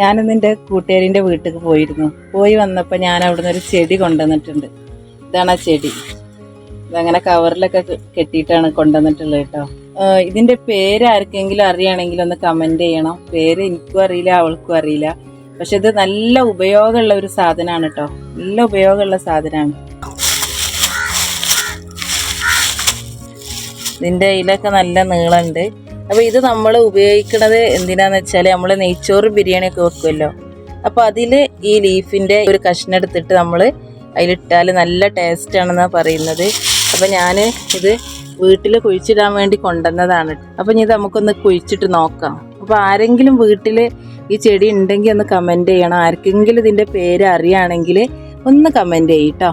ഞാനിന്ന് എന്റെ കൂട്ടുകാരിന്റെ വീട്ടിൽ പോയിരുന്നു. പോയി വന്നപ്പോൾ ഞാൻ അവിടുന്ന് ഒരു ചെടി കൊണ്ടുവന്നിട്ടുണ്ട്. ഇതാണ് ആ ചെടി. ഇതങ്ങനെ കവറിലൊക്കെ കെട്ടിയിട്ടാണ് കൊണ്ടുവന്നിട്ടുള്ളത് കേട്ടോ. ഇതിന്റെ പേര് ആർക്കെങ്കിലും അറിയുകയാണെങ്കിൽ ഒന്ന് കമന്റ് ചെയ്യണം. പേര് എനിക്കും അറിയില്ല അവൾക്കും അറിയില്ല. പക്ഷെ ഇത് നല്ല ഉപയോഗമുള്ള ഒരു സാധനമാണ് കേട്ടോ. നല്ല ഉപയോഗമുള്ള സാധനമാണ്. ഇതിന്റെ ഇലൊക്കെ നല്ല നീളമുണ്ട്. അപ്പോൾ ഇത് നമ്മൾ ഉപയോഗിക്കുന്നത് എന്തിനാന്ന് വെച്ചാൽ നമ്മൾ നെയ്ച്ചോറ് ബിരിയാണിയൊക്കെ വെക്കുമല്ലോ അപ്പോൾ അതിൽ ഈ ലീഫിന്റെ ഒരു കഷ്ണം എടുത്തിട്ട് നമ്മൾ അതിലിട്ടാൽ നല്ല ടേസ്റ്റ് ആണെന്നാണ് പറയുന്നത്. അപ്പോൾ ഞാൻ ഇത് വീട്ടിൽ കുഴിച്ചിടാൻ വേണ്ടി കൊണ്ടുവന്നതാണ്. അപ്പോൾ ഇനി ഇത് നമുക്കൊന്ന് കുഴിച്ചിട്ട് നോക്കാം. അപ്പോൾ ആരെങ്കിലും വീട്ടിൽ ഈ ചെടി ഉണ്ടെങ്കിൽ ഒന്ന് കമന്റ് ചെയ്യണം. ആർക്കെങ്കിലും ഇതിന്റെ പേര് അറിയുകയാണെങ്കിൽ ഒന്ന് കമന്റ് ചെയ്യട്ടോ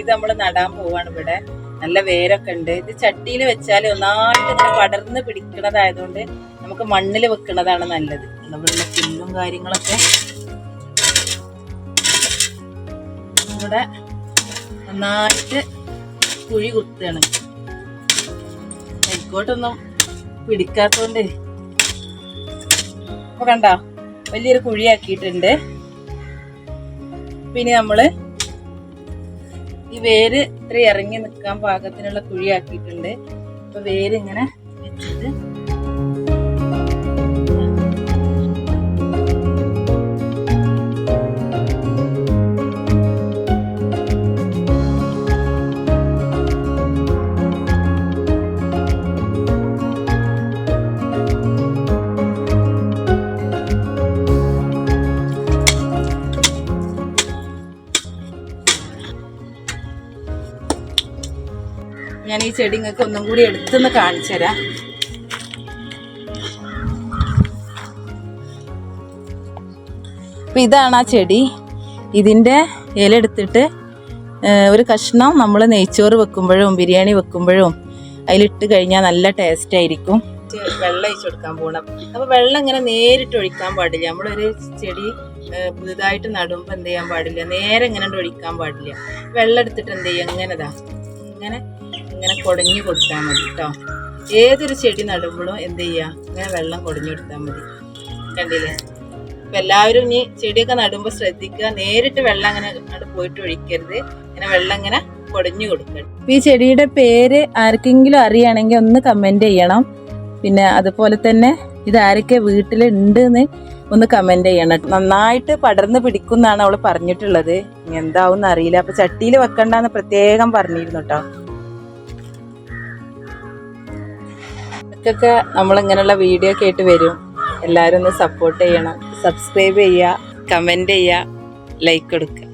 ഇത് നമ്മൾ നടാൻ പോവാണ് ഇവിടെ. നല്ല വേരൊക്കെ ഉണ്ട്. ഇത് ചട്ടിയിൽ വെച്ചാൽ ഒന്നായിട്ട് ഇങ്ങനെ പടർന്ന് പിടിക്കുന്നതായതുകൊണ്ട് നമുക്ക് മണ്ണിൽ വെക്കുന്നതാണ് നല്ലത്. നമ്മളുള്ള പുല്ലും കാര്യങ്ങളൊക്കെ ഇവിടെ നന്നായിട്ട് കുഴി കുത്തുകയാണ്. തെക്കോട്ടൊന്നും പിടിക്കാത്തോണ്ട്. അപ്പൊ കണ്ടോ? വലിയൊരു കുഴിയാക്കിയിട്ടുണ്ട്. പിന്നെ നമ്മൾ ഈ വേര് ഇത്ര ഇറങ്ങി നിൽക്കാൻ പാകത്തിനുള്ള കുഴിയാക്കിയിട്ടുണ്ട്. അപ്പൊ വേര് ഇങ്ങനെ വെച്ചിട്ട് ഞാൻ ഈ ചെടി നിങ്ങൾക്ക് ഒന്നും കൂടി എടുത്തുനിന്ന് കാണിച്ചു തരാം. അപ്പൊ ഇതാണ് ആ ചെടി. ഇതിന്റെ ഇല എടുത്തിട്ട് ഒരു കഷ്ണം നമ്മൾ നെയ്ച്ചോറ് വെക്കുമ്പോഴും ബിരിയാണി വെക്കുമ്പോഴും അതിലിട്ട് കഴിഞ്ഞാൽ നല്ല ടേസ്റ്റ് ആയിരിക്കും. വെള്ളം ഒഴിച്ചു കൊടുക്കാൻ പോകണം അപ്പോൾ വെള്ളം ഇങ്ങനെ നേരിട്ട് ഒഴിക്കാൻ പാടില്ല. നമ്മളൊരു ചെടി പുതുതായിട്ട് നടുമ്പോൾ എന്ത് ചെയ്യാൻ പാടില്ല. നേരെ ഇങ്ങനെ ഒഴിക്കാൻ പാടില്ല. വെള്ളം എടുത്തിട്ട് എന്ത് ചെയ്യുക ഇങ്ങനെതാ. ഇങ്ങനെ ഇങ്ങനെ കുടഞ്ഞു കൊടുത്താൽ മതി കേട്ടോ ഏതൊരു ചെടി നടുമ്പോഴും എന്ത് ചെയ്യുക ഇങ്ങനെ വെള്ളം കുടഞ്ഞു കൊടുത്താൽ മതി. കണ്ടില്ലേ? അപ്പം എല്ലാവരും ഇനി ചെടിയൊക്കെ നടുമ്പോൾ ശ്രദ്ധിക്കുക. നേരിട്ട് വെള്ളം അങ്ങനെ അങ്ങോട്ട് പോയിട്ട് ഒഴിക്കരുത്. ഇങ്ങനെ വെള്ളം ഇങ്ങനെ കുടഞ്ഞു കൊടുക്കുക ഈ ചെടിയുടെ പേര് ആർക്കെങ്കിലും അറിയുകയാണെങ്കിൽ ഒന്ന് കമന്റ് ചെയ്യണം. പിന്നെ അതുപോലെ തന്നെ ഇത് ആരൊക്കെ വീട്ടിലുണ്ട് എന്ന് ഒന്ന് കമന്റ് ചെയ്യണം നന്നായിട്ട് പടർന്ന് പിടിക്കുന്നാണ് അവൾ പറഞ്ഞിട്ടുള്ളത്. എന്താവും അറിയില്ല അപ്പൊ ചട്ടിയിൽ വെക്കണ്ടെന്ന് പ്രത്യേകം പറഞ്ഞിരുന്നു കേട്ടോ ഇതൊക്കെ നമ്മളിങ്ങനെയുള്ള വീഡിയോ ഒക്കെ ആയിട്ട് വരും. എല്ലാവരും ഒന്ന് സപ്പോർട്ട് ചെയ്യണം. സബ്സ്ക്രൈബ് ചെയ്യുക കമന്റ് ചെയ്യുക ലൈക്ക് കൊടുക്കുക.